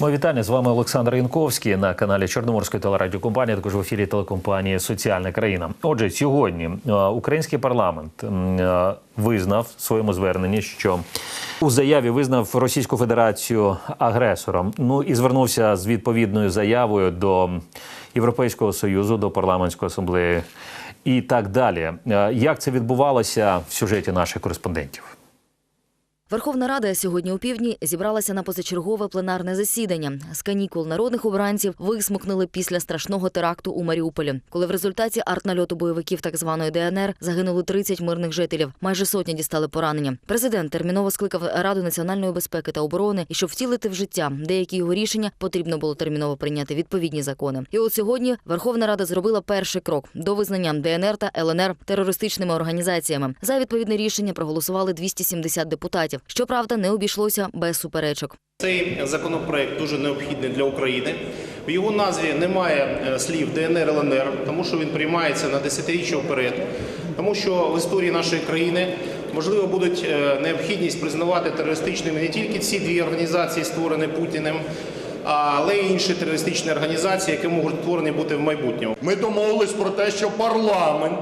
Моє вітання з вами Олександр Янковський на каналі Чорноморської телерадіокомпанії, також в ефірі телекомпанії Соціальна країна. Отже, сьогодні е, український парламент е, визнав в своєму зверненні, що у заяві визнав Російську Федерацію агресором. Ну і звернувся з відповідною заявою до Європейського союзу, до парламентської асамблеї і так далі. Е, Як це відбувалося в сюжеті наших кореспондентів? Верховна Рада сьогодні у півдні зібралася на позачергове пленарне засідання. З канікул народних обранців висмукнули після страшного теракту у Маріуполі, коли в результаті артнальоту бойовиків так званої ДНР загинули 30 мирних жителів. Майже сотня дістали поранення. Президент терміново скликав Раду національної безпеки та оборони, і щоб втілити в життя деякі його рішення, потрібно було терміново прийняти відповідні закони. І от сьогодні Верховна Рада зробила перший крок до визнання ДНР та ЛНР терористичними організаціями. За відповідне рішення проголосували 270 депутатів. Щоправда, не обійшлося без суперечок. Цей законопроект дуже необхідний для України. В його назві немає е, слів ДНР ЛНР, тому що він приймається на десятиріччя вперед, тому що в історії нашої країни можливо буде необхідність признавати терористичними не тільки ці дві організації, створені Путіним, але й інші терористичні організації, які можуть створені бути в майбутньому. Ми домовились про те, що парламент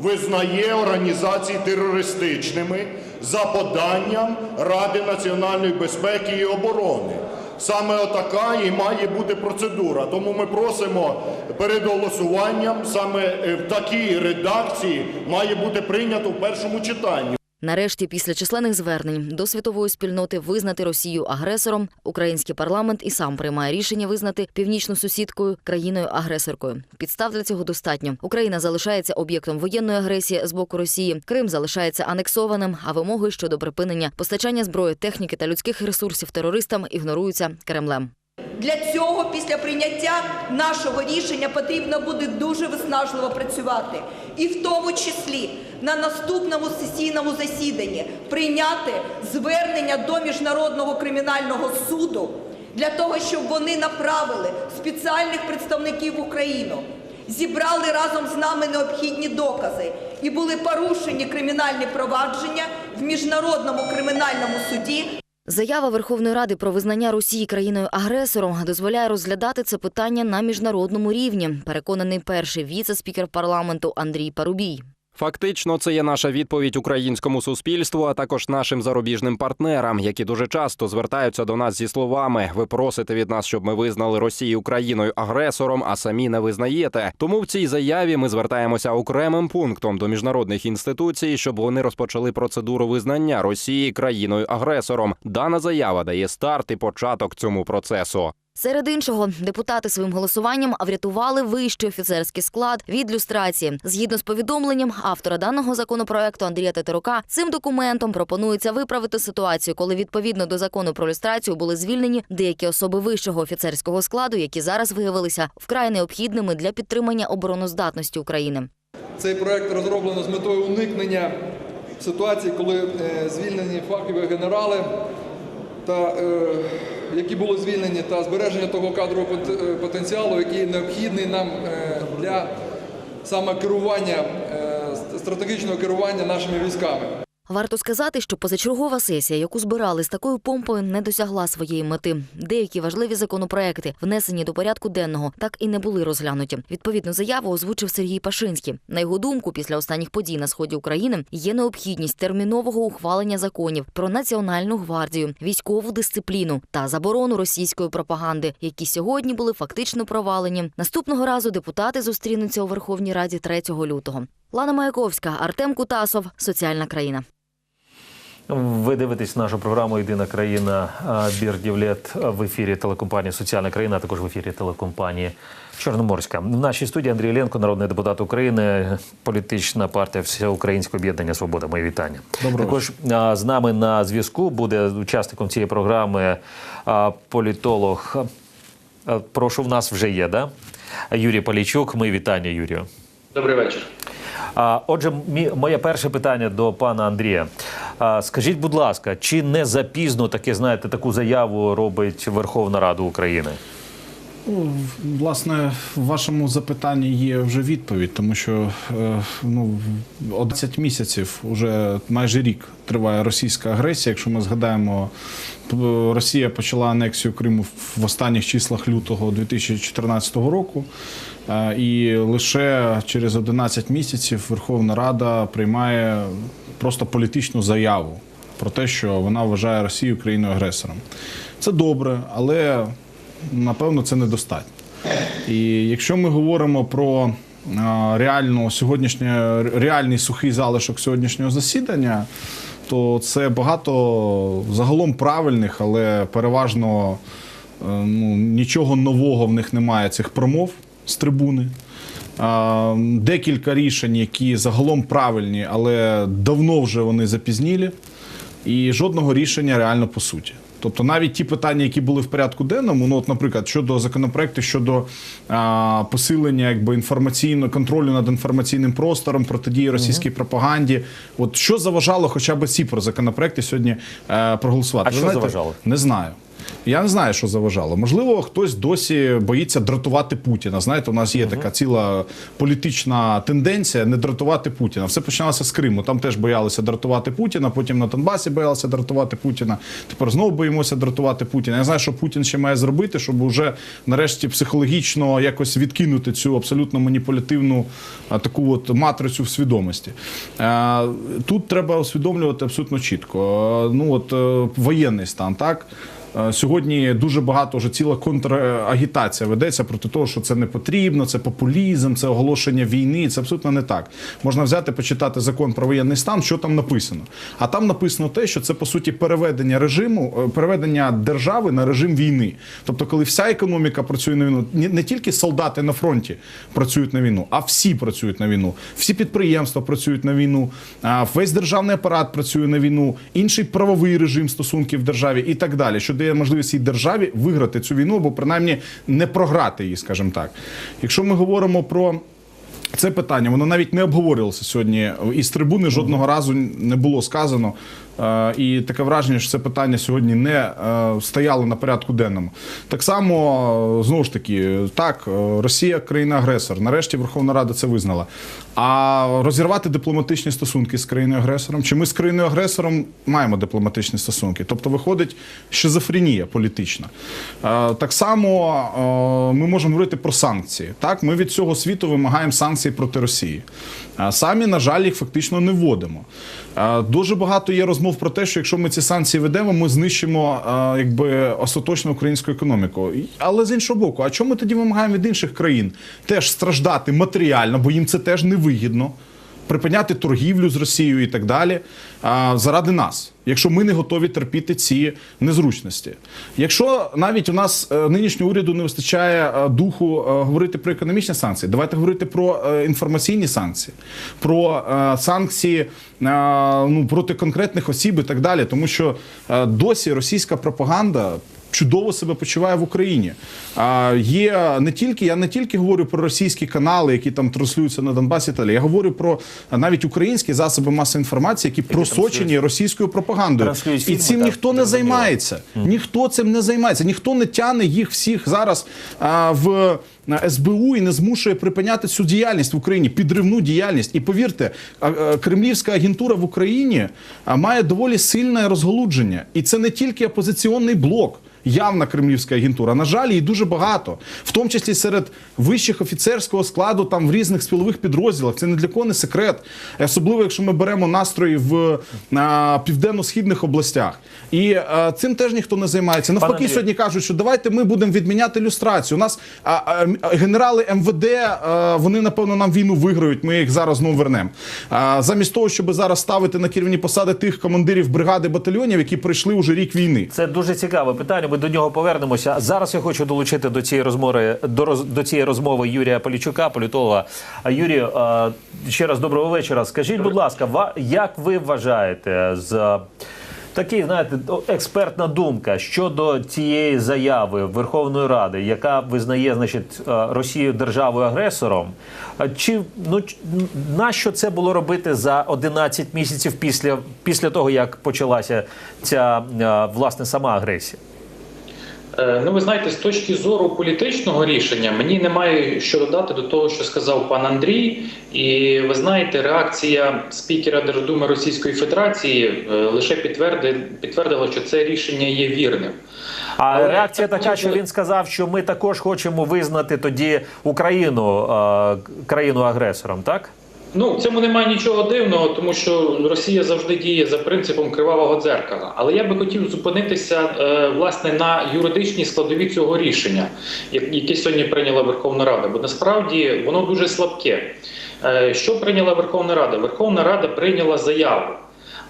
визнає організації терористичними за поданням Ради національної безпеки і оборони. Саме отака і має бути процедура. Тому ми просимо перед голосуванням саме е, в такій редакції має бути прийнято в першому читанні. Нарешті, після численних звернень до світової спільноти визнати Росію агресором, український парламент і сам приймає рішення визнати північну сусідкою країною-агресоркою. Підстав для цього достатньо. Україна залишається об'єктом воєнної агресії з боку Росії. Крим залишається анексованим, а вимоги щодо припинення постачання зброї, техніки та людських ресурсів терористам ігноруються Кремлем. Для цього після прийняття нашого рішення потрібно буде дуже виснажливо працювати, і в тому числі на наступному сесійному засіданні прийняти звернення до міжнародного кримінального суду для того, щоб вони направили спеціальних представників Україну, зібрали разом з нами необхідні докази і були порушені кримінальні провадження в міжнародному кримінальному суді Заява Верховної Ради про визнання Росії країною-агресором дозволяє розглядати це питання на міжнародному рівні. Переконаний перший віце-спікер парламенту Андрій Парубій. Фактично, це є наша відповідь українському суспільству, а також нашим зарубіжним партнерам, які дуже часто звертаються до нас зі словами: ви просите від нас, щоб ми визнали Росію країною агресором, а самі не визнаєте. Тому в цій заяві ми звертаємося окремим пунктом до міжнародних інституцій, щоб вони розпочали процедуру визнання Росії країною агресором. Дана заява дає старт і початок цьому процесу. Серед іншого, депутати своїм голосуванням врятували вищий офіцерський склад від люстрації. Згідно з повідомленням автора даного законопроекту Андрія Тетерука, цим документом пропонується виправити ситуацію, коли відповідно до закону про люстрацію були звільнені деякі особи вищого офіцерського складу, які зараз виявилися вкрай необхідними для підтримання обороноздатності України. Цей проект розроблено з метою уникнення ситуації, коли е, звільнені фахові генерали, та, е, які були звільнені, та збереження того кадрового е, потенціалу, який необхідний нам е, для саме керування, стратегічного керування нашими військами. Варто сказати, що позачергова сесія, яку збирали з такою помпою, не досягла своєї мети. Деякі важливі законопроекти, внесені до порядку денного, так і не були розглянуті. Відповідну заяву озвучив Сергій Пашинський. На його думку, після останніх подій на сході України є необхідність термінового ухвалення законів про національну гвардію, військову дисципліну та заборону російської пропаганди, які сьогодні були фактично провалені. Наступного разу депутати зустрінуться у Верховній Раді 3 лютого. Лана Маяковська, Артем Кутасов, Соціальна країна. Ви дивитесь нашу програму Єдина країна Бірдівлет в ефірі телекомпанії Соціальна країна, а також в ефірі телекомпанії Чорноморська. В нашій студії Андрій Ленко, народний депутат України, політична партія Всеукраїнське об'єднання Свобода. Мої вітання. також з нами на зв'язку буде учасником цієї програми політолог. Прошу, в нас вже є, да? Юрій Полійчук. Мої вітання, Юрію. Добрий вечір. Отже, моє перше питання до пана Андрія. Скажіть, будь ласка, чи не запізно таке, знаєте, таку заяву робить Верховна Рада України? Ну, власне, в вашому запитанні є вже відповідь, тому що е, ну, 11 місяців, уже майже рік триває російська агресія. Якщо ми згадаємо, Росія почала анексію Криму в останніх числах лютого 2014 року. Е, І лише через 11 місяців Верховна Рада приймає просто політичну заяву про те, що вона вважає Росію країною агресором. Це добре, але напевно це недостатньо. І якщо ми говоримо про реально сьогоднішнє реальний сухий залишок сьогоднішнього засідання, то це багато загалом правильних, але переважно е, ну, нічого нового в них немає цих промов з трибуни. Декілька рішень, які загалом правильні, але давно вже вони запізнілі, і жодного рішення реально по суті. Тобто навіть ті питання, які були в порядку денному, ну от, наприклад, щодо законопроекту щодо а, посилення якби інформаційного контролю над інформаційним простором, протидії російській пропаганді, от що заважало хоча б ці про законопроекти сьогодні а, проголосувати? А Ви що знаєте, заважало? Не знаю. Я не знаю, що заважало. Можливо, хтось досі боїться дратувати Путіна. Знаєте, у нас є така ціла політична тенденція не дратувати Путіна. Все починалося з Криму. Там теж боялися дратувати Путіна. Потім на Донбасі боялися дратувати Путіна. Тепер знову боїмося дратувати Путіна. Я знаю, що Путін ще має зробити, щоб вже нарешті психологічно якось відкинути цю абсолютно маніпулятивну таку от матрицю в свідомості. Тут треба усвідомлювати абсолютно чітко. Ну от е, воєнний стан, так. Е, Сьогодні дуже багато вже ціла контрагітація ведеться проти того, що це не потрібно, це популізм, це оголошення війни. Це абсолютно не так. Можна взяти, почитати закон про воєнний стан, що там написано. А там написано те, що це по суті переведення режиму, е, переведення держави на режим війни. Тобто, коли вся економіка працює на війну, не, не тільки солдати на фронті працюють на війну, а всі працюють на війну. Всі підприємства працюють на війну, весь державний апарат працює на війну, інший правовий режим стосунків в державі і так далі, що дає можливість і державі виграти цю війну, або принаймні не програти її, скажімо так. Якщо ми говоримо про. Це питання, воно навіть не обговорювалося сьогодні. Із трибуни жодного разу не було сказано. Е, І таке враження, що це питання сьогодні не е, стояло на порядку денному. Так само, е, знову ж таки, так, Росія країна-агресор. Нарешті Верховна Рада це визнала. А розірвати дипломатичні стосунки з країною-агресором, чи ми з країною-агресором маємо дипломатичні стосунки? Тобто виходить шизофренія політична. Так само ми можемо говорити про санкції. Так, ми від цього світу вимагаємо санкцій проти Росії. Самі, на жаль, їх фактично не вводимо. Дуже багато є розмов про те, що якщо ми ці санкції ведемо, ми знищимо а, якби остаточно українську економіку. Але з іншого боку, а чому ми тоді вимагаємо від інших країн теж страждати матеріально, бо їм це теж невигідно. Припиняти торгівлю з Росією і так далі заради нас, якщо ми не готові терпіти ці незручності. Якщо навіть у нас е, нинішнього уряду не вистачає е, духу е, говорити про економічні санкції, давайте говорити про інформаційні санкції, про санкції ну, проти конкретних осіб і так далі, тому що досі російська пропаганда. Чудово себе почуває в Україні. А є не тільки я не тільки говорю про російські канали, які там транслюються на Донбасі. Та. Я говорю про навіть українські засоби масової інформації, які просочені російською пропагандою. Фільми, І цим так, ніхто не займається. Ніхто цим не займається. Ніхто не тяне їх всіх зараз а, в СБУ і не змушує припиняти цю діяльність в Україні, підривну діяльність. І повірте, кремлівська агентура в Україні має доволі сильне розголудження, і це не тільки опозиційний блок. Явна кремлівська агентура. На жаль, її дуже багато, в тому числі серед вищих офіцерського складу, там в різних спілових підрозділах. Це не для кого не секрет. Особливо, якщо ми беремо настрої в а, південно-східних областях. І а, цим теж ніхто не займається. Навпаки, сьогодні кажуть, що давайте ми будемо відміняти люстрацію. У нас а, а, генерали МВД, вони напевно нам війну виграють. Ми їх зараз знову вернемо. Замість того, щоб зараз ставити на керівні посади тих командирів бригади батальйонів, які пройшли уже рік війни. Це дуже цікаве питання. Ми до нього повернемося. Зараз я хочу долучити до цієї розмови до, роз, до цієї розмови Юрія Полічука, політолога. Юрію, ще раз доброго вечора. Скажіть, будь ласка, як ви вважаєте з такий, знаєте, експертна думка щодо цієї заяви Верховної Ради, яка визнає, значить, е, Росію державою агресором? Чи ну на нащо це було робити за 11 місяців після, після того, як почалася ця е, власне сама агресія? Е, Ну, ви знаєте, з точки зору політичного рішення мені немає що додати до того, що сказав пан Андрій. І ви знаєте, реакція спікера Держдуми Російської Федерації е, лише підтвердила, що це рішення є вірним. А Але реакція така, що він сказав, що ми також хочемо визнати тоді Україну е, країну агресором, так? Ну, в цьому немає нічого дивного, тому що Росія завжди діє за принципом кривавого дзеркала. Але я би хотів зупинитися е, власне на юридичній складові цього рішення, яке сьогодні прийняла Верховна Рада. Бо насправді воно дуже слабке. Е, Що прийняла Верховна Рада? Верховна Рада прийняла заяву,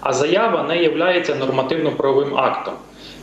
а заява не є нормативно-правовим актом.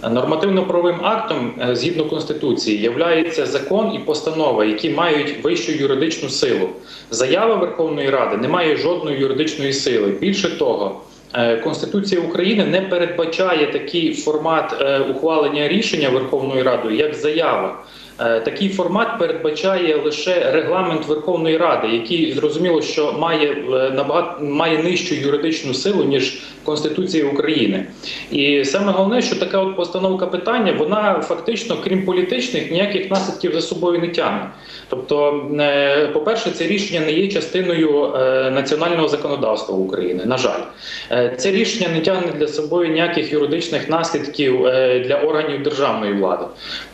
Нормативно-правовим актом е, згідно конституції являється закон і постанова, які мають вищу юридичну силу. Заява Верховної Ради не має жодної юридичної сили. Більше того, е, Конституція України не передбачає такий формат е, ухвалення рішення Верховною Радою, як заява. Е, Такий формат передбачає лише регламент Верховної Ради, який зрозуміло, що має е, набагато має нижчу юридичну силу ніж Конституція України. І саме головне, що така от постановка питання, вона фактично, крім політичних, ніяких наслідків за собою не тягне. Тобто, е, по-перше, це рішення не є частиною національного законодавства України. На жаль, це рішення не тягне для собою ніяких юридичних наслідків для органів державної влади.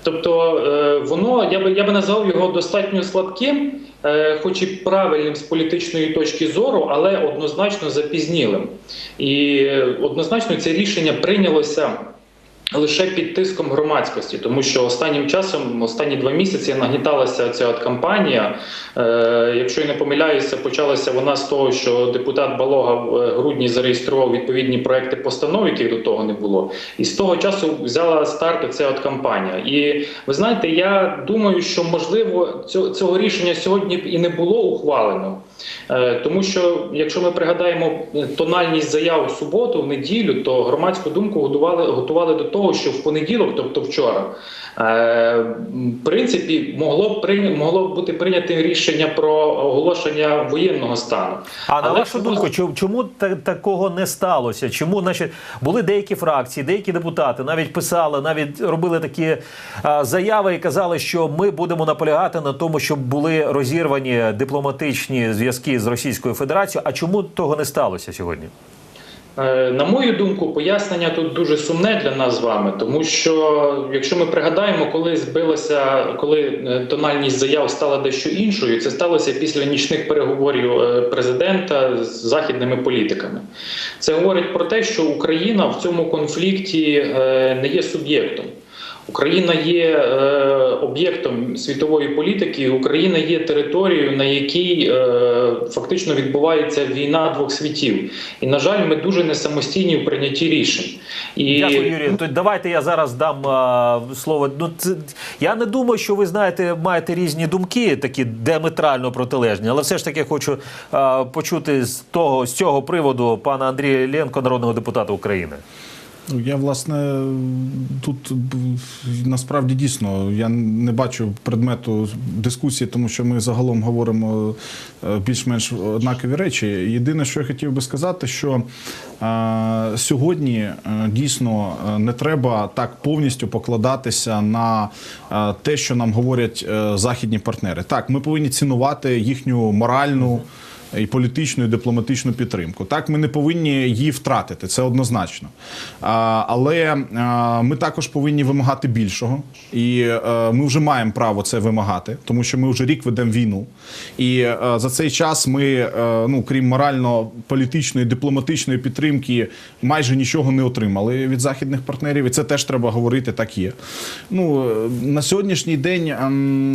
Тобто, воно я би я би назвав його достатньо слабким, е, хоч і правильним з політичної точки зору, але однозначно запізнілим. І е, однозначно це рішення прийнялося. Лише під тиском громадськості, тому що останнім часом, останні два місяці, нагніталася ця от кампанія. Е, якщо я не помиляюся, почалася вона з того, що депутат Балога в е, грудні зареєстрував відповідні проекти постанов, яких до того не було, і з того часу взяла старт ця от кампанія. І ви знаєте, я думаю, що можливо цього, цього рішення сьогодні б і не було ухвалено. Е, Тому що, якщо ми пригадаємо е, тональність заяв в суботу, в неділю, то громадську думку готували, готували до того, що в понеділок, тобто вчора, е, в принципі, могло б прийня- могло б бути прийняте рішення про оголошення воєнного стану. А на вашу чому- думку, чому, чому такого не сталося? Чому значить, були деякі фракції, деякі депутати навіть писали, навіть робили такі заяви і казали, що ми будемо наполягати на тому, щоб були розірвані дипломатичні зв'язки з Російською Федерацією. А чому того не сталося сьогодні? Е, На мою думку, пояснення тут дуже сумне для нас з вами, тому що якщо ми пригадаємо, коли збилася, коли е, тональність заяв стала дещо іншою, це сталося після нічних переговорів е, президента з західними політиками. Це говорить про те, що Україна в цьому конфлікті не є суб'єктом. Україна є е, об'єктом світової політики. Україна є територією, на якій е, фактично відбувається війна двох світів. І на жаль, ми дуже не самостійні в прийнятті рішень. І Дякую, Юрій. То давайте я зараз дам а, слово. Ну це я не думаю, що ви знаєте, маєте різні думки, такі диаметрально протилежні, але все ж таки хочу а, почути з того з цього приводу пана Андрія Ленко, народного депутата України. Ну, Я власне тут насправді дійсно я не бачу предмету дискусії, тому що ми загалом говоримо е, більш-менш однакові речі. Єдине, що я хотів би сказати, що е, сьогодні е, дійсно не треба так повністю покладатися на те, що нам говорять західні партнери. Так, ми повинні цінувати їхню моральну і політичну, і дипломатичну підтримку. Так, ми не повинні її втратити, це однозначно. Але ми також повинні вимагати більшого, і е, ми вже маємо право це вимагати, тому що ми вже рік ведемо війну. І е, за цей час ми, е, ну крім морально-політичної, дипломатичної підтримки, майже нічого не отримали від західних партнерів. І це теж треба говорити. Так є. Ну на сьогоднішній день, ем,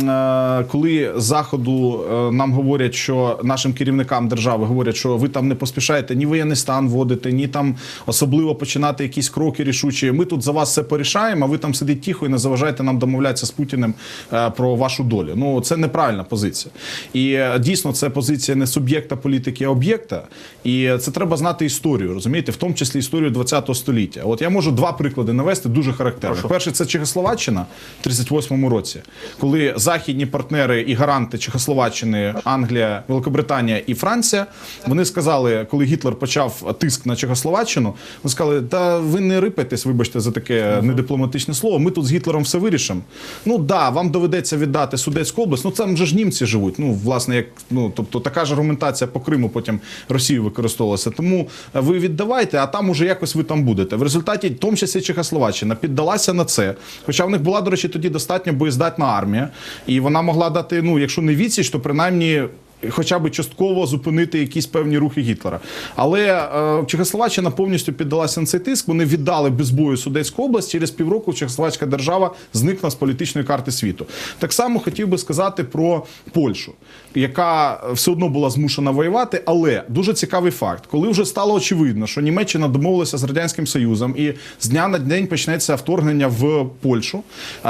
коли заходу нам говорять, що нашим керівникам держави говорять, що ви там не поспішаєте ні воєнний стан вводити, ні там особливо починати якісь кроки рішучі. Ми тут за вас все порішаємо, а ви там сидите тихо і не заважаєте нам домовлятися з Путіним е, про вашу долю. Ну це неправильна позиція. І е, дійсно це позиція не суб'єкта політики, а об'єкта. І це треба знати історію, розумієте, в тому числі історію ХХ століття. От я можу два приклади навести дуже характерних. Перший це Чехословаччина в 38-му році, коли західні партнери і гаранти Чехословаччини, Англія, Великобританія і Франція. Вони сказали, коли Гітлер почав тиск на Чехословаччину, вони сказали, та ви не рипайтесь, вибачте за таке недипломатичне слово. Ми тут з Гітлером все вирішимо. Ну да, вам доведеться віддати Судецьку область. Ну там же ж німці живуть. Ну, власне, як ну тобто така ж аргументація по Криму потім Росію використовувалася. Тому е, ви віддавайте, а там уже якось ви там будете. В результаті, в тому числі Чехословаччина, піддалася на це. Хоча в них була, до речі, тоді достатньо боєздатна армія, і вона могла дати, ну, якщо не відсіч, то принаймні. Хоча б частково зупинити якісь певні рухи Гітлера. Але е, Чехословаччина повністю піддалася на цей тиск. Вони віддали без бою Судецьку область. Через півроку Чехословацька держава зникла з політичної карти світу. Так само хотів би сказати про Польщу, яка все одно була змушена воювати. Але дуже цікавий факт, коли вже стало очевидно, що Німеччина домовилася з радянським Союзом, і з дня на день почнеться вторгнення в Польщу.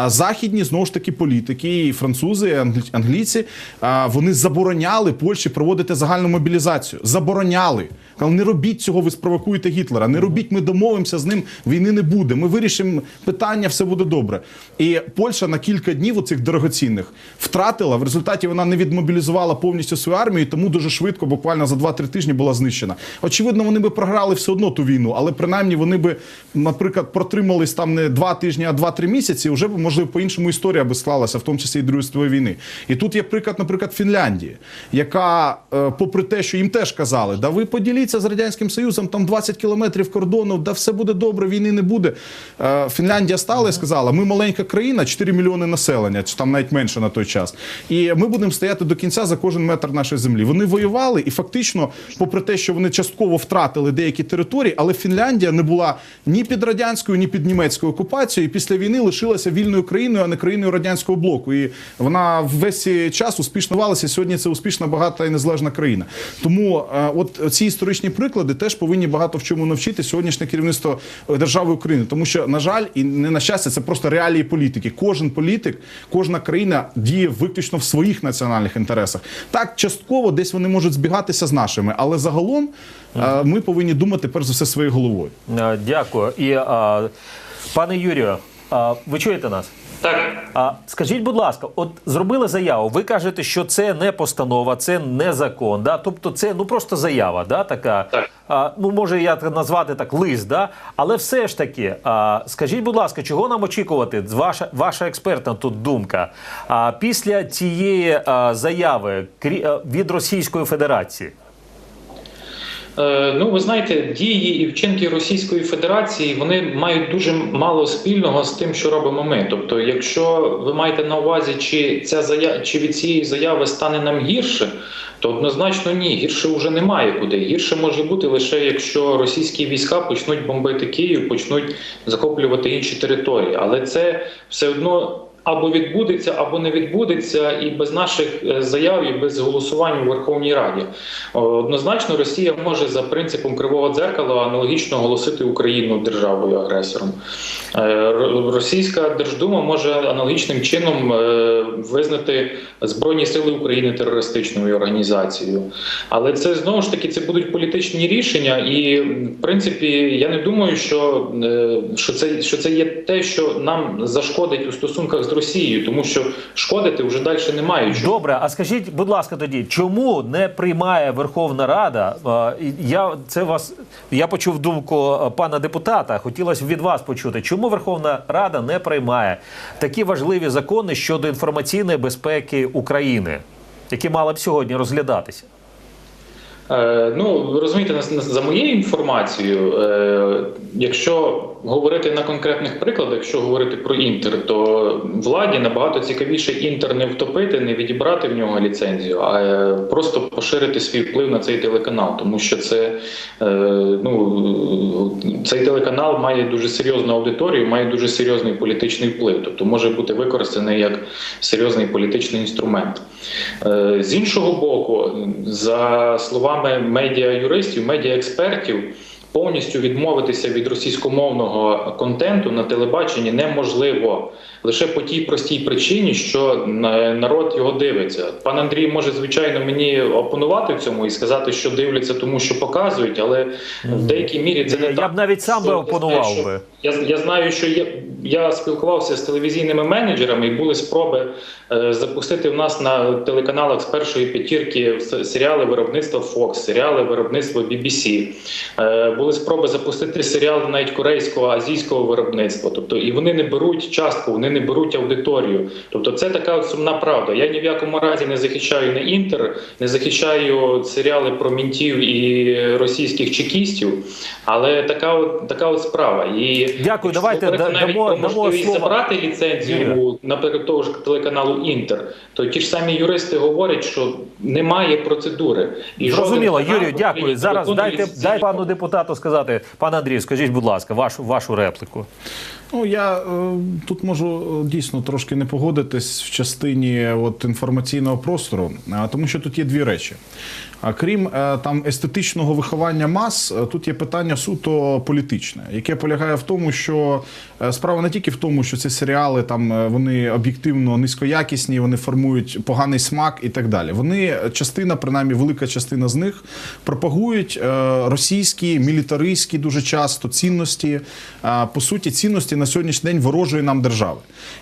Західні знову ж таки політики, і французи, і англі- англійці, вони забороняли Польщі проводити загальну мобілізацію. Забороняли. Казали, не робіть цього, ви спровокуєте Гітлера. Не робіть, ми домовимося з ним. Війни не буде. Ми вирішимо питання, все буде добре. І Польща на кілька днів оцих дорогоцінних втратила. В результаті вона не відмобілізувала повністю свою армію, тому дуже швидко, буквально за 2-3 тижні, була знищена. Очевидно, вони би програли все одно ту війну, але принаймні вони би, наприклад, протримались там не 2 тижні, а 2-3 місяці. Вже б можливо по-іншому історія би склалася, в тому числі і Другої світової війни. І тут є приклад, наприклад, Фінляндії, яка, е, попри те, що їм теж казали, да ви поділіться з радянським союзом, там 20 кілометрів кордону, да все буде добре, війни не буде. Е, Фінляндія стала і сказала: ми маленька країна, 4 мільйони населення, чи там навіть менше на той час. І ми будемо стояти до кінця за кожен метр нашої землі. Вони воювали, і фактично, попри те, що вони частково втратили деякі території, але Фінляндія не була ні під радянською, ні під німецькою окупацією. І після війни лишилася вільною країною, а не країною радянського блоку. І вона весь час успішно валася. Сьогодні це успішна, багата і незалежна країна. Тому е, от ці історичні приклади теж повинні багато в чому навчити сьогоднішнє керівництво е, держави України. Тому що, на жаль, і не на щастя, це просто реалії політики. Кожен політик, кожна країна діє виключно в своїх національних інтересах. Так, частково десь вони можуть збігатися з нашими, але загалом е, ми повинні думати перш за все своєю головою. Дякую. І пане Юрію, а, ви чуєте нас? Так, А скажіть, будь ласка, от зробили заяву. Ви кажете, що це не постанова, це не закон. Да? Тобто, це ну просто заява, да, така. Так. А, ну може я назвати так лист, да? але все ж таки, а, скажіть, будь ласка, чого нам очікувати? Ваша ваша експертна тут думка. А після цієї а, заяви крі- а, від Російської Федерації. Е, Ну, ви знаєте, дії і вчинки Російської Федерації вони мають дуже мало спільного з тим, що робимо ми. Тобто, якщо ви маєте на увазі, чи ця заява, чи від цієї заяви стане нам гірше, то однозначно ні, гірше вже немає куди. Гірше може бути лише якщо російські війська почнуть бомбити Київ, почнуть захоплювати інші території. Але це все одно. Або відбудеться, або не відбудеться, і без наших е, заяв, і без голосування у Верховній Раді. Однозначно, Росія може за принципом кривого дзеркала аналогічно оголосити Україну державою агресором. Е, Російська Держдума може аналогічним чином е, визнати Збройні Сили України терористичною організацією. Але це знову ж таки це будуть політичні рішення, і в принципі я не думаю, що, е, що це що це є те, що нам зашкодить у стосунках з Росією, тому що шкодити вже далі немає. чого. Добре, а скажіть, будь ласка, тоді, чому не приймає Верховна Рада? е, Я це вас я почув думку е, пана депутата. Хотілося від вас почути, чому Верховна Рада не приймає такі важливі закони щодо інформаційної безпеки України, які мали б сьогодні розглядатися? Е, Ну, розумієте, за моєю інформацією, якщо говорити на конкретних прикладах, якщо говорити про інтер, то владі набагато цікавіше інтер не втопити, не відібрати в нього ліцензію, а е, просто поширити свій вплив на цей телеканал, тому що це е, ну цей телеканал має дуже серйозну аудиторію, має дуже серйозний політичний вплив, тобто може бути використаний як серйозний політичний інструмент. Е, З іншого боку, за словами медіа-юристів, медіа-експертів, повністю відмовитися від російськомовного контенту на телебаченні неможливо лише по тій простій причині, що народ його дивиться. Пан Андрій може звичайно мені опонувати в цьому і сказати, що дивляться, тому що показують, але в деякій мірі це не Я так. б навіть сам би опонував би. Я, я знаю, що є я спілкувався з телевізійними менеджерами, і були спроби е, запустити в нас на телеканалах з першої п'ятірки серіали виробництва Fox, серіали виробництва BBC. Е, були спроби запустити серіал навіть корейського азійського виробництва. Тобто, і вони не беруть частку, вони не беруть аудиторію. Тобто, це така сумна правда. Я ні в якому разі не захищаю не інтер, не захищаю серіали про мінтів і російських чекістів, але така от така от справа. І Дякую, давайте дамо- про дамо забрати ліцензію, наприклад, того ж телеканалу Інтер. То ті ж самі юристи говорять, що немає процедури. І Зрозуміло, Юрію, дякую. Зараз дайте дай пану депутату сказати. Пане Андрію, скажіть, будь ласка, вашу вашу репліку. Ну я е, тут можу е, дійсно трошки не погодитись в частині от, інформаційного простору, тому що тут є дві речі. А крім е, там естетичного виховання мас, е, тут є питання суто політичне, яке полягає в тому, що е, справа не тільки в тому, що ці серіали там е, вони об'єктивно низькоякісні, вони формують поганий смак і так далі. Вони е, частина, принаймні велика частина з них, пропагують е, російські мілітаристські дуже часто цінності, е, по суті, цінності на сьогоднішній день ворожої нам держави.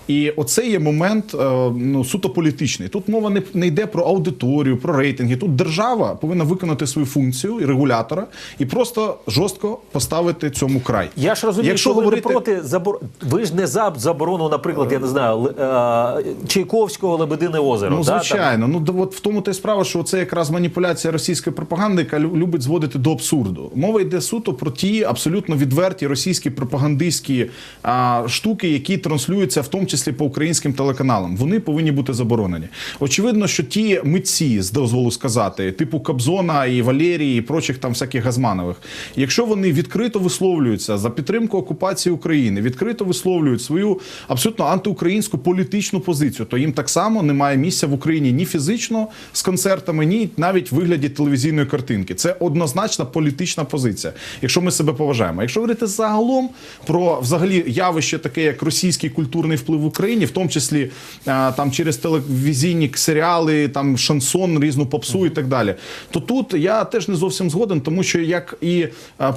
І оце є момент е, ну, суто політичний. Тут мова не, не йде про аудиторію, про рейтинги. Тут держава повинна виконати свою функцію і регулятора і просто жорстко поставити цьому край. Я ж розумію, Якщо що ви говорити- не проти забор... Ви ж не за заборону, наприклад, я не знаю, е, Чайковського Лебедине озеро. Ну, да, там? звичайно. Ну, до- от в тому та й справа, що це якраз маніпуляція російської пропаганди, яка лю- любить зводити до абсурду. Мова йде суто про ті абсолютно відверті російські пропагандистські штуки, які транслюються в тому числі по українським телеканалам. Вони повинні бути заборонені. Очевидно, що ті митці, з дозволу сказати, типу Кобзона і Валерії, і прочих там всяких Газманових, якщо вони відкрито висловлюються за підтримку окупації України, відкрито висловлюють свою абсолютно антиукраїнську політичну позицію, то їм так само немає місця в Україні ні фізично з концертами, ні навіть в вигляді телевізійної картинки. Це однозначна політична позиція, якщо ми себе поважаємо. Якщо говорити загалом про взагалі явище таке, як російський культурний вплив в Україні, в тому числі там через телевізійні серіали, там шансон, різну попсу і так далі, то тут я теж не зовсім згоден, тому що як і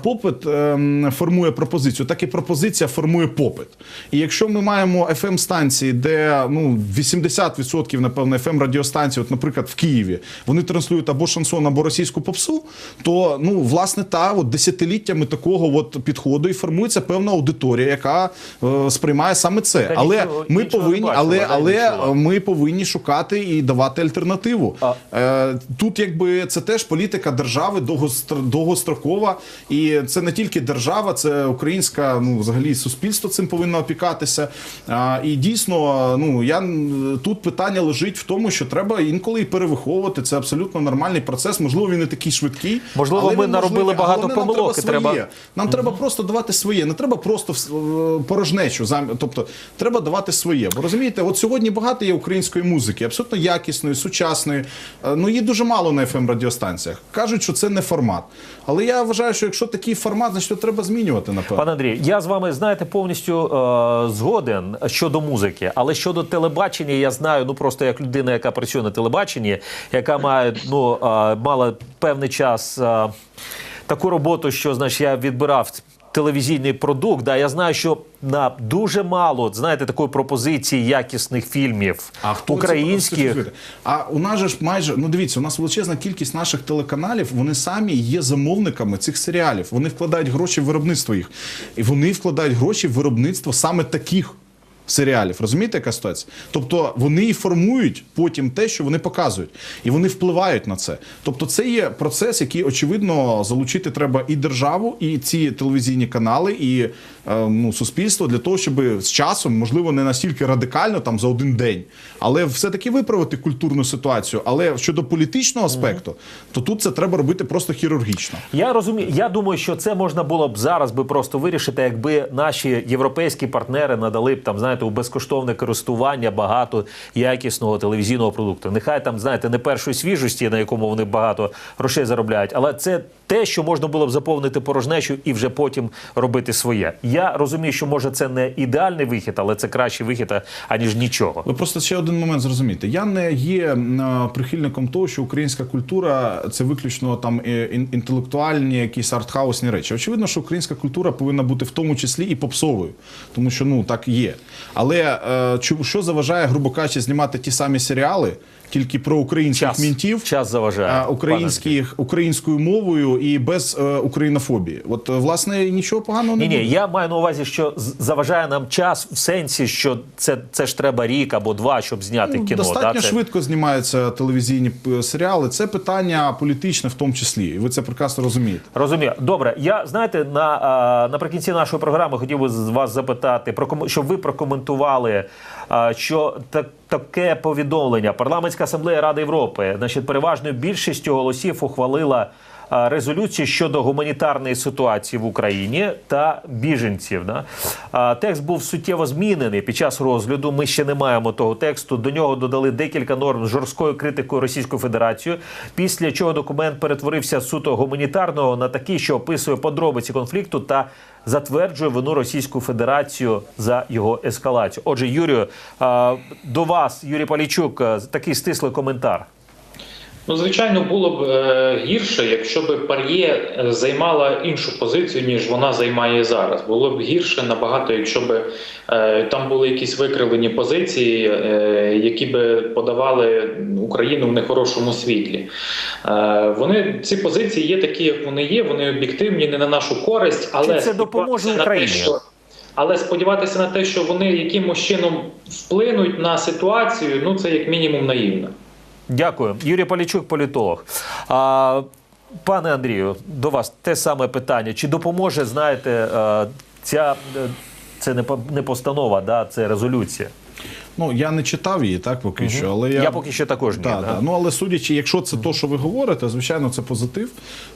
попит ем, формує пропозицію, так і пропозиція формує попит. І якщо ми маємо fm станції, де ну 80% напевно fm радіостанції, от, наприклад, в Києві, вони транслюють або шансон, або російську попсу, то ну власне та от десятиліттями такого от підходу і формується певна аудиторія, яка е, сприймає саме це. Але ми повинні, але але ми повинні шукати і давати альтернативу. Е, Тут якби це теж політика держави довгостр- довгострокова, і це не тільки держава, це українська, ну взагалі суспільство цим повинно опікатися. І дійсно, ну я тут питання лежить в тому, що треба інколи і перевиховувати. Це абсолютно нормальний процес. Можливо, він не такий швидкий. Можливо, але ми наробили можливий. Багато нам помилок, і Треба треба-. Нам треба просто давати своє. Не треба просто е, порожнечу. Тобто треба давати своє. Бо розумієте, от сьогодні багато є української музики, абсолютно якісної, сучасної. Е, Ну її дуже мало на fm радіостанціях. Кажуть, що це не формат. Але я вважаю, що якщо такий формат, значить треба змінювати. Напевно. Пане Андрій, я з вами знаєте повністю е, згоден щодо музики, але щодо телебачення, я знаю, ну просто як людина, яка працює на телебаченні, яка має ну е, мала певний час е, таку роботу, що значить я відбирав. Телевізійний продукт, да я знаю, що на дуже мало знаєте такої пропозиції якісних фільмів А хто українських. Це, а у нас же ж майже ну дивіться, у нас величезна кількість наших телеканалів. Вони самі є замовниками цих серіалів. Вони вкладають гроші в виробництво їх, і вони вкладають гроші в виробництво саме таких. Серіалів, розумієте, яка ситуація? Тобто вони і формують потім те, що вони показують, і вони впливають на це. Тобто, це є процес, який очевидно залучити треба і державу, і ці телевізійні канали, і е, ну, суспільство для того, щоб з часом, можливо, не настільки радикально там за один день, але все-таки виправити культурну ситуацію. Але щодо політичного аспекту, то тут це треба робити просто хірургічно. Я розумію. Я думаю, що це можна було б зараз би просто вирішити, якби наші європейські партнери надали б там, знаєте, у безкоштовне користування багато якісного телевізійного продукту. Нехай там, знаєте, не першої свіжості, на якому вони багато грошей заробляють, але це те, що можна було б заповнити порожнечу і вже потім робити своє. Я розумію, що може це не ідеальний вихід, але це кращий вихід аніж нічого. Ви просто ще один момент зрозумієте. Я не є прихильником того, що українська культура це виключно там е, ін- інтелектуальні, якісь артхаусні речі. Очевидно, що українська культура повинна бути в тому числі і попсовою, тому що ну так є. Але е, що заважає, грубо кажучи, знімати ті самі серіали? Тільки про українських Час, мінтів, час заважає. українських українською мовою і без е, українофобії. От е, власне нічого поганого не Ні, ні, буде. я маю на увазі, що заважає нам час в сенсі, що це, це ж треба рік або два, щоб зняти Ну, кіно. Достатньо да? Це- швидко знімаються телевізійні серіали. Це питання політичне в тому числі. І ви це прекрасно розумієте. Розумію. Добре, я знаєте, на наприкінці нашої програми хотів би вас запитати про щоб ви прокоментували, що так. Таке повідомлення парламентська асамблея Ради Європи, значить, переважною більшістю голосів ухвалила а, резолюцію щодо гуманітарної ситуації в Україні та біженців. Да? Текст був суттєво змінений під час розгляду. Ми ще не маємо того тексту. До нього додали декілька норм з жорсткою критикою Російською Федерацією. Після чого документ перетворився суто гуманітарного на такий, що описує подробиці конфлікту та затверджує вину Російську Федерацію за його ескалацію. Отже, Юрію, до вас, Юрій Полічук, а, такий стислий коментар. Ну, звичайно, було б е, гірше, якщо б Пар'є е, займала іншу позицію, ніж вона займає зараз. Було б гірше набагато, якщо б е, там були якісь викривлені позиції, які б подавали Україну в нехорошому світлі. Вони ці позиції є такі, як вони є. Вони об'єктивні, не на нашу користь, але це допоможе Україні? але сподіватися на те, що вони якимось чином вплинуть на ситуацію, ну це як мінімум наївно. Дякую. Юрій Полічук, політолог. А, пане Андрію, до вас те саме питання. Чи допоможе, знаєте, е, ця е, це не по- не постанова, да, це резолюція. Ну я не читав її так поки що, але я, Я поки що також ні, Да, да. да. Ну але судячи, якщо це то, що ви говорите, звичайно, це позитив.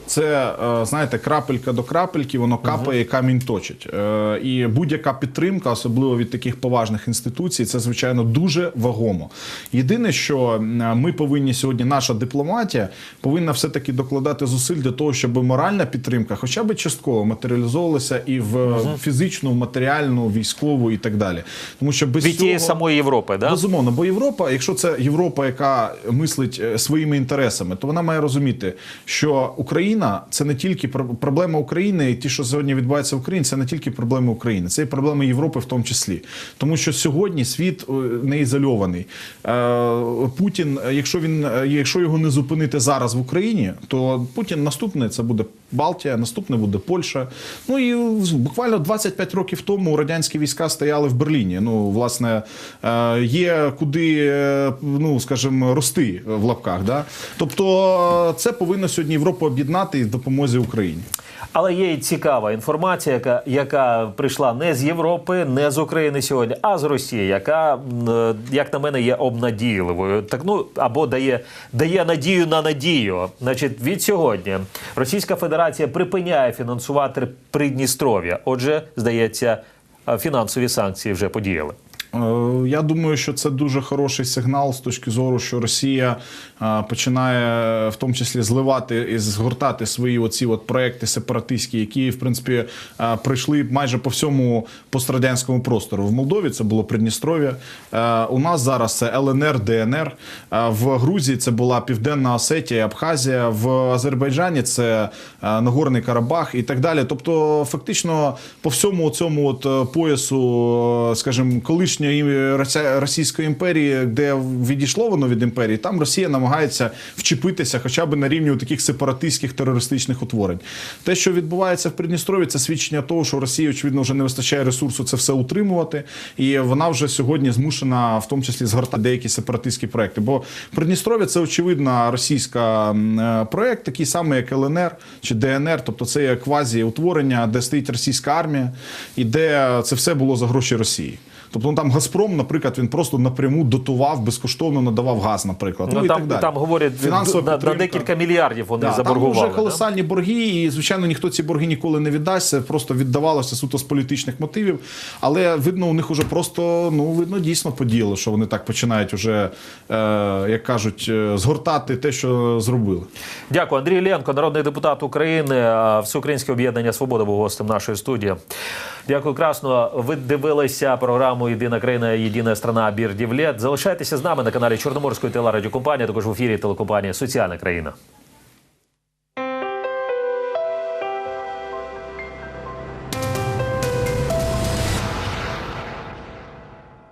Це е, знаєте, крапелька до крапельки, воно капає, камінь точить. Е, І будь-яка підтримка, особливо від таких поважних інституцій, це звичайно дуже вагомо. Єдине, що ми повинні сьогодні, наша дипломатія повинна все таки докладати зусиль для того, щоб моральна підтримка, хоча б частково матеріалізовувалася і в фізичну, в матеріальну, військову і так далі. Тому що без Від тієї цього... самої Європи, да? Безумовно, бо Європа, якщо це Європа, яка мислить е, своїми інтересами, то вона має розуміти, що Україна це не тільки про- проблема України, і ті, що сьогодні відбувається в Україні, це не тільки проблеми України, це і проблеми Європи в тому числі. Тому що сьогодні світ е, не ізольований. Е, Путін, якщо він якщо його не зупинити зараз в Україні, то Путін наступний це буде Балтія, наступне буде Польща. Ну і буквально 25 років тому радянські війська стояли в Берліні. Ну, власне, е, є куди, е, ну скажімо, рости в лапках. Да? Тобто, е, це повинно сьогодні Європу об'єднати і допомозі Україні. Але є і цікава інформація, яка, яка прийшла не з Європи, не з України сьогодні, а з Росії, яка, е, як на мене, є обнадійливою. Так ну або дає, дає надію на надію. Значить, від сьогодні Російська Федерація припиняє фінансувати Придністров'я. Отже, здається, е, фінансові санкції вже подіяли. Е, Я думаю, що це дуже хороший сигнал з точки зору, що Росія е, починає е, в тому числі зливати і згортати свої оці от проекти сепаратистські, які в принципі прийшли майже по всьому пострадянському простору. В Молдові це було Придністров'я. У нас зараз це ЛНР, ДНР. В Грузії це була Південна Осетія, Абхазія. В Азербайджані це Нагорний Карабах і так далі. Тобто, фактично, по всьому цьому от поясу, скажімо, колишньої Російської імперії, де відійшло воно від імперії, там Росія намагається вчепитися хоча б на рівні таких сепаратистських терористичних утворень. Те, що відбувається в Придністрові, це свідчення того, що Росії, очевидно, вже не вистачає ресурсу це все утримувати, і вона вже сьогодні змушена, в тому числі, згортати деякі сепаратистські проекти. Бо Придністров'я це очевидно російська е, проект, такий самий, як ЛНР чи ДНР, тобто це є квазі утворення, де стоїть російська армія, і де це все було за гроші Росії. Тобто ну, там Газпром, наприклад, він просто напряму дотував, безкоштовно надавав газ, наприклад. Ну, Ну, і там, так далі. там говорять Фінансова на, на декілька мільярдів вони Да, там вже колосальні борги, і звичайно ніхто ці борги ніколи не віддасть. Це просто віддавалося суто з політичних мотивів. Але видно, у них уже просто ну видно дійсно подіяло, що вони так починають уже, е, як кажуть, е, згортати те, що зробили. Дякую, Андрій Ленко, народний депутат України, а, Всеукраїнське об'єднання Свобода був гостем нашої студії. Дякую, красно. Ви дивилися програму Єдина країна, єдина страна Бірдівлет. Залишайтеся з нами на каналі Чорноморської телерадіокомпанії, також в ефірі телекомпанії Соціальна країна.